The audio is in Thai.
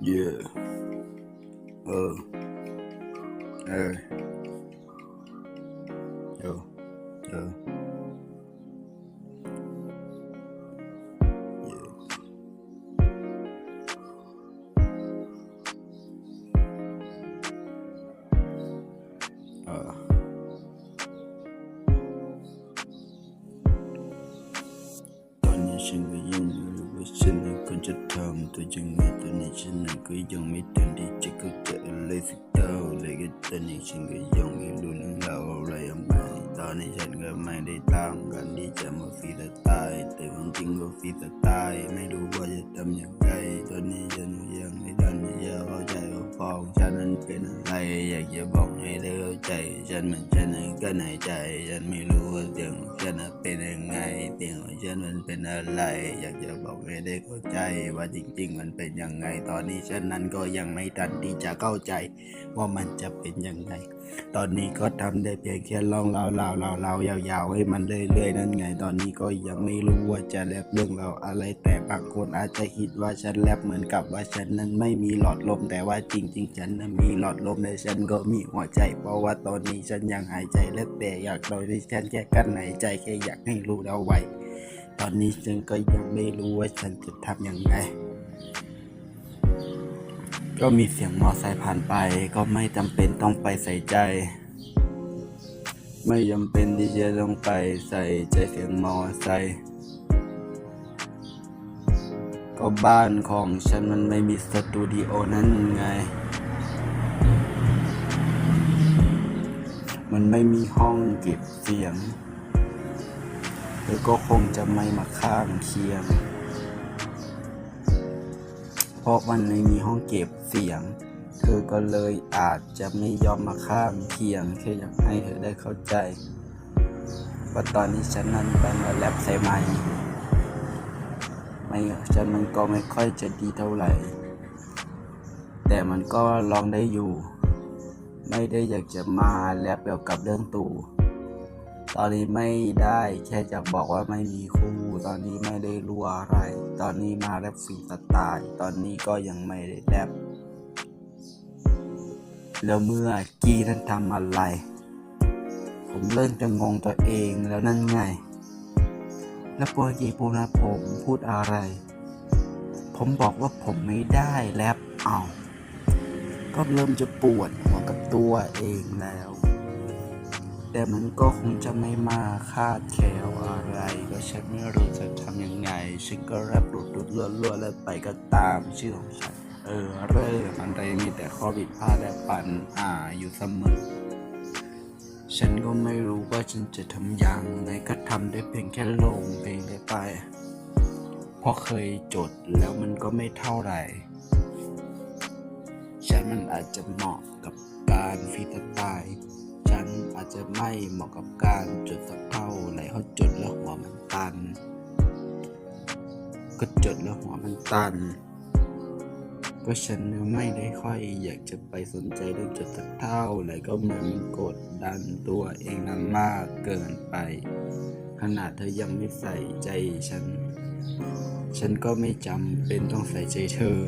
Yeah. Uh. Hey. Yo. Yo. Yeah. Uh. Onion ฉันก็ยังไม่รู้ว่าฉันนั้นควรจะทำตัวยังไงตอนนี้ฉันนั้นก็ยังไม่ทันที่จะเข้าใจอะไรสักเท่าเลยก็ตอนนี้ฉันก็ยังไม่รู้เรื่องราวอะไรมากตอนนี้ฉันก็ไม่ได้ตั้งกันที่จะมาฟีสไตล์แต่ความจริงก็ฟีสไตล์ไม่รู้ว่าจะทำยังไงตอนนี้ฉันยังไม่ทันที่จะเข้าใจว่าพ่อของฉันนั้นเป็นอะไร อยากจะบอกให้ได้เข้าใจ ฉันมันฉันนั้นก็ในใจ ฉันไม่รู้ว่าเสียงของฉันเป็นยังไงเสียงของฉันมันเป็นอะไร อยากจะบอกให้ได้เข้าใจ ว่าจริง ๆ มันเป็นยังไง ตอนนี้ฉันนั้นก็ยังไม่ทันที่จะเข้าใจ ว่ามันจะเป็นยังไง ตอนนี้ก็ทำได้เพียงแค่ลองเล่าเล่าเล่าเล่ายาวๆให้มันเรื่อยๆนั่นไง ตอนนี้ก็ยังไม่รู้ว่าจะแรปเรื่องเราอะไร แต่บางคนอาจจะคิดว่าฉันแรปเหมือนกับว่าฉันนั้นไม่มีหลอดลม แต่ว่าจริง ๆ ฉันนั้นมีหลอดลมแต่ฉันก็มีหัวใจ เพราะว่าตอนนี้ฉันยังหายใจและแต่อยากโดยที่ฉันแค่กั้นหายใจแค่อยากให้รู้เอาไว้ ตอนนี้ฉันก็ยังไม่รู้ว่าฉันจะทำยังไง ก็มีเสียงมอไซค์ผ่านไป ก็ไม่จำเป็นต้องไปใส่ใจ ไม่จำเป็นที่จะต้องไปใส่ใจเสียงมอไซค์ก็บ้านของฉันมันไม่มีสตูดิโอนั่นไง มันไม่มีห้องเก็บเสียงเธอก็คงจะไม่มาข้างเคียง เพราะมันไม่มีห้องเก็บเสียง เธอก็เลยอาจจะไม่ยอมมาข้างเคียงแค่อยากให้เธอได้เข้าใจ ว่าตอนนี้ฉันนั้นเป็นแรปใส่ไม้ไม่ฉันมันก็ไม่ค่อยจะดีเท่าไหร่ แต่มันก็ลองได้อยู่ ไม่ได้อยากจะมาแรปเกี่ยวกับเรื่องตู่ตอนนี้ไม่ได้แค่จะบอกว่าไม่มีคู่ ตอนนี้ไม่ได้รู้อะไร ตอนนี้มาแรปฟรีสไตล์ตอนนี้ก็ยังไม่ได้แรปแล้วเมื่อกี้ท่านทำอะไร ผมเริ่มจะงงตัวเองแล้วนั่นไง แล้วปกติปูนะผมพูดอะไร ผมบอกว่าผมไม่ได้แรปเอา ก็เริ่มจะปวดหัวกับตัวเองแล้ว แต่มันก็คงจะไม่มาคาดแคลวอะไร ก็ฉันไม่รู้จะทำยังไง ฉันก็แรปหลุดหลุดๆลัวๆแล้วไปก็ตามชื่อของฉัน เออ เริ่มมันได้มีแต่ข้อผิดพลาดและปัญหาอยู่เสมอ ฉันก็ไม่รู้ว่าฉันจะทำยังไงก็ทำได้เพียงแค่ลงเพลงไป เพราะเคยจดแล้วมันก็ไม่เท่าไหร่ ฉันมันอาจจะเหมาะกับการฟรีสไตล์ฉันอาจจะไม่เหมาะกับการจดสักเท่าไหร่เขาจดแล้วหัวมันตัน ก็จดแล้วหัวมันตัน ก็ฉันไม่ได้ค่อยอยากจะไปสนใจเรื่องจดสักเท่าไหร่ก็เหมือนมันกดดันตัวเองนั้นมากเกินไป ขนาดเธอยังไม่ใส่ใจฉัน ฉันก็ไม่จำเป็นต้องใส่ใจเธอ